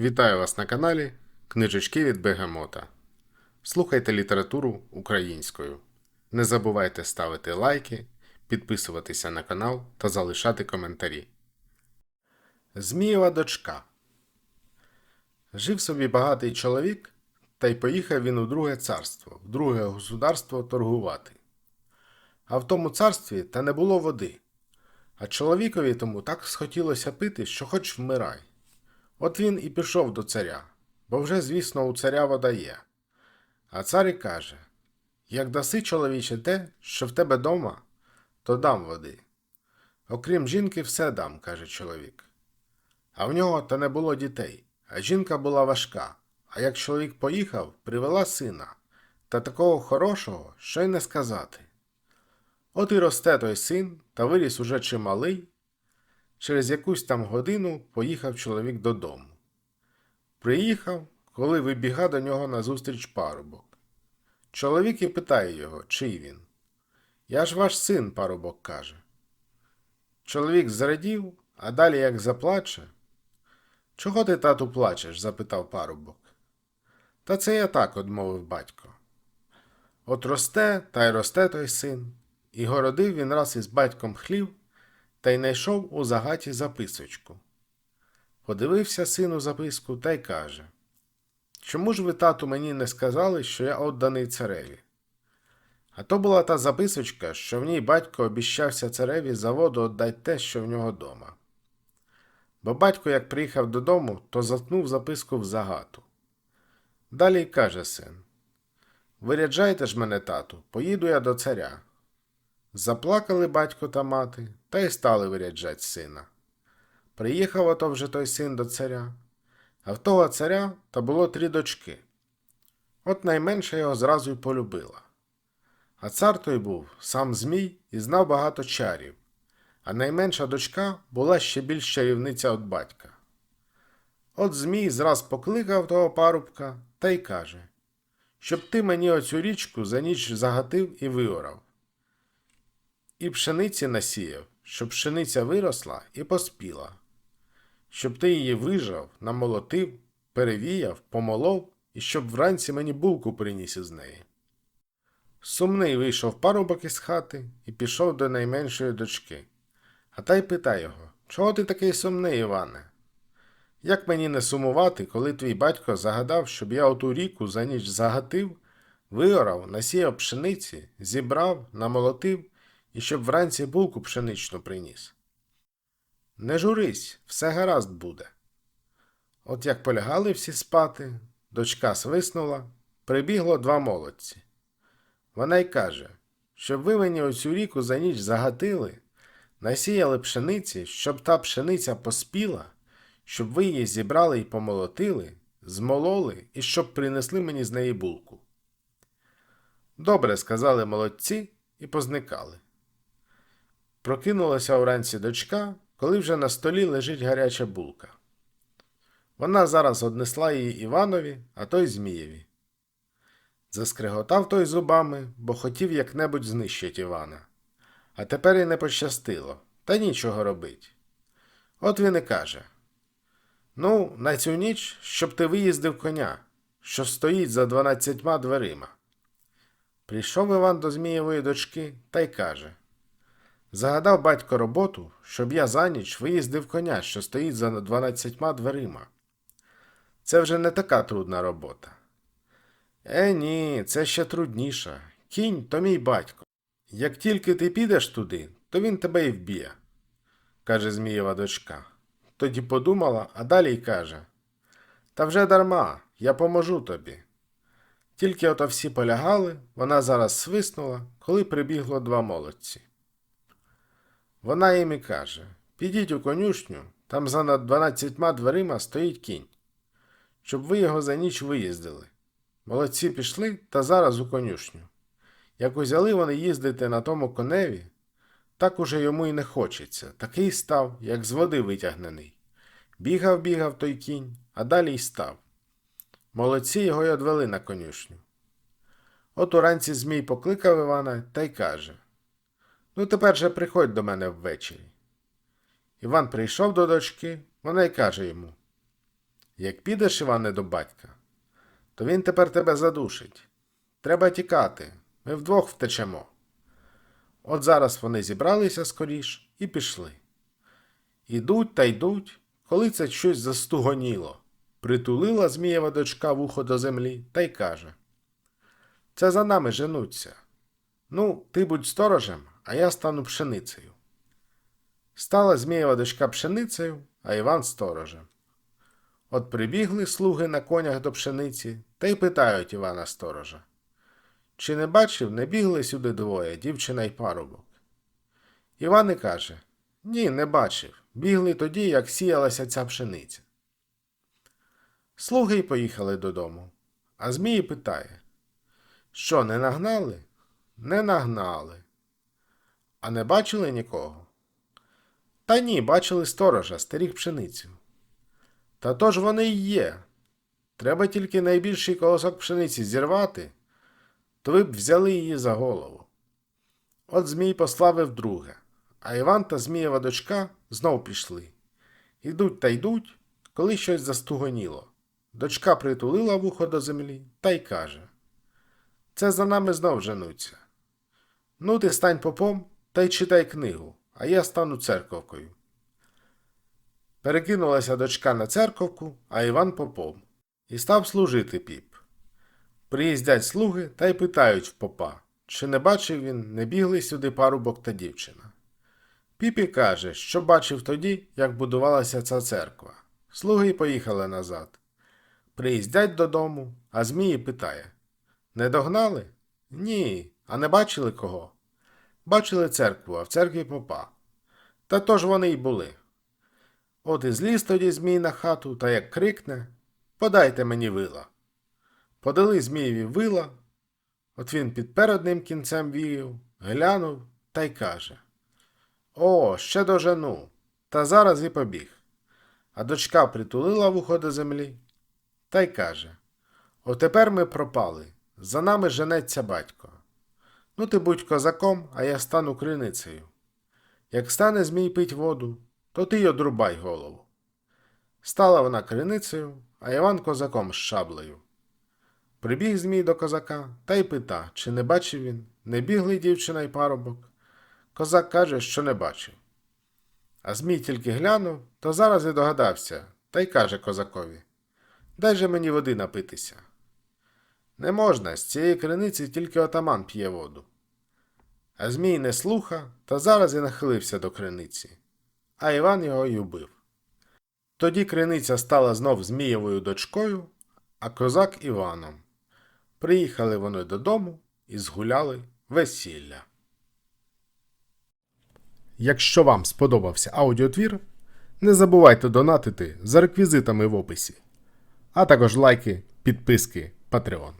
Вітаю вас на каналі Книжечки від Бегемота. Слухайте літературу українською. Не забувайте ставити лайки, підписуватися на канал та залишати коментарі. Змієва дочка. Жив собі багатий чоловік, та й поїхав він у друге царство, в друге государство торгувати. А в тому царстві та не було води. А чоловікові тому так схотілося пити, що хоч вмирай. От він і пішов до царя, бо вже, звісно, у царя вода є. А цар і каже: Як даси, чоловіче, те, що в тебе дома, то дам води. Окрім жінки, все дам, каже чоловік. А в нього та не було дітей, а жінка була важка. А як чоловік поїхав, привела сина, та такого хорошого, що й не сказати. От і росте той син, та виріс уже чималий, Через якусь там годину поїхав чоловік додому. Приїхав, коли вибіга до нього назустріч парубок. Чоловік і питає його, чий він. Я ж ваш син, парубок каже. Чоловік зрадів, а далі як заплаче. Чого ти, тату, плачеш? запитав парубок. Та це я так, одмовив батько. От росте та й росте той син, і городив він раз із батьком хлів та й знайшов у загаті записочку. Подивився сину записку та й каже Чому ж ви, тату, мені не сказали, що я отданий цареві? А то була та записочка, що в ній батько обіщався цареві за воду отдать те, що в нього дома. Бо батько, як приїхав додому, то заткнув записку в загату. Далі каже син Виряджайте ж мене, тату, поїду я до царя. Заплакали батько та мати, та й стали виряджать сина. Приїхав ото вже той син до царя, а в того царя та було три дочки. От найменша його зразу й полюбила. А цар той був сам Змій і знав багато чарів, а найменша дочка була ще більш чарівниця від батька. От Змій зраз покликав того парубка та й каже, щоб ти мені оцю річку за ніч загатив і виорав і пшениці насіяв, щоб пшениця виросла і поспіла, щоб ти її вижав, намолотив, перевіяв, помолов, і щоб вранці мені булку приніс із неї. Сумний вийшов парубок із хати і пішов до найменшої дочки. А та й питає його Чого ти такий сумний, Іване? Як мені не сумувати, коли твій батько загадав, щоб я оту ріку за ніч загатив, виорав, насіяв пшениці, зібрав, намолотив і щоб вранці булку пшеничну приніс. Не журись, все гаразд буде. От як полягали всі спати, дочка свиснула, прибігло два молодці. Вона й каже, щоб ви мені оцю ріку за ніч загатили, насіяли пшениці, щоб та пшениця поспіла, щоб ви її зібрали і помолотили, змололи і щоб принесли мені з неї булку. Добре, сказали молодці і позникали. Прокинулася вранці дочка, коли вже на столі лежить гаряча булка. Вона зараз однесла її Іванові, а той Змієві. Заскриготав той зубами, бо хотів як-небудь знищити Івана. А тепер і не пощастило, та нічого робить. От він і каже: Ну, на цю ніч, щоб ти виїздив коня, що стоїть за дванадцятьма дверима. Прийшов Іван до Змієвої дочки та й каже Загадав батько роботу, щоб я за ніч виїздив коня, що стоїть за дванадцятьма дверима. Це вже не така трудна робота. Е, ні, це ще трудніша. Кінь то мій батько. Як тільки ти підеш туди, то він тебе і вб'є, каже Змієва дочка. Тоді подумала, а далі й каже Та вже дарма, я поможу тобі. Тільки ото всі полягали, вона зараз свиснула, коли прибігло два молодці. Вона їм і каже Підіть у конюшню, там за над дванадцятьма дверима стоїть кінь, щоб ви його за ніч виїздили. Молодці пішли та зараз у конюшню. Як узяли вони їздити на тому коневі, так уже йому й не хочеться, такий став, як з води витягнений. Бігав, бігав той кінь, а далі й став. Молодці його й одвели на конюшню. От уранці Змій покликав Івана та й каже Ну, тепер же приходь до мене ввечері. Іван прийшов до дочки, вона й каже йому Як підеш, Іване, до батька, то він тепер тебе задушить. Треба тікати, ми вдвох втечемо. От зараз вони зібралися скоріш і пішли. Ідуть та йдуть, коли це щось застугоніло. Притулила Змієва дочка вухо до землі та й каже: Це за нами женуться. Ну, ти будь сторожем, а я стану пшеницею. Стала Змієва дочка пшеницею, а Іван сторожем. От прибігли слуги на конях до пшениці та й питають Івана сторожа. Чи не бачив, не бігли сюди двоє, дівчина й парубок? Іван і каже Ні, не бачив. Бігли тоді, як сіялася ця пшениця. Слуги й поїхали додому, а Змій питає Що, не нагнали? Не нагнали. А не бачили нікого? Та ні, бачили сторожа, стеріг пшеницю. Та то ж вони й є. Треба тільки найбільший колосок пшениці зірвати, то ви б взяли її за голову. От Змій пославив друге, а Іван та Змієва дочка знов пішли. Ідуть та йдуть, коли щось застугоніло. Дочка притулила вухо до землі та й каже: Це за нами знов женуться. Ну, ти стань попом та й читай книгу, а я стану церковкою. Перекинулася дочка на церковку, а Іван попом, і став служити піп. Приїздять слуги та й питають в попа, чи не бачив він, не бігли сюди парубок та дівчина. Піпі каже, що бачив тоді, як будувалася ця церква. Слуги й поїхали назад. Приїздять додому, а Змії питає Не догнали? Ні, а не бачили кого? Бачили церкву, а в церкві попа. Та то ж вони й були. От і зліз тоді Змій на хату та як крикне Подайте мені вила. Подали Змієві вила, от він підпер одним кінцем вію, глянув та й каже О, ще дожену, та зараз і побіг. А дочка притулила вухо до землі та й каже Отепер ми пропали, за нами женеться батько. Ну ти будь козаком, а я стану криницею. Як стане Змій пить воду, то ти й одрубай голову. Стала вона криницею, а Іван козаком з шаблею. Прибіг Змій до козака та й пита, чи не бачив він, не бігли дівчина й парубок. Козак каже, що не бачив. А Змій тільки глянув, то зараз і догадався, та й каже козакові Дай же мені води напитися. Не можна, з цієї криниці тільки отаман п'є воду. А Змій не слуха, та зараз і нахилився до криниці, а Іван його й убив. Тоді криниця стала знов Змієвою дочкою, а козак Іваном. Приїхали вони додому і згуляли весілля. Якщо вам сподобався аудіотвір, не забувайте донатити за реквізитами в описі, а також лайки, підписки, Patreon.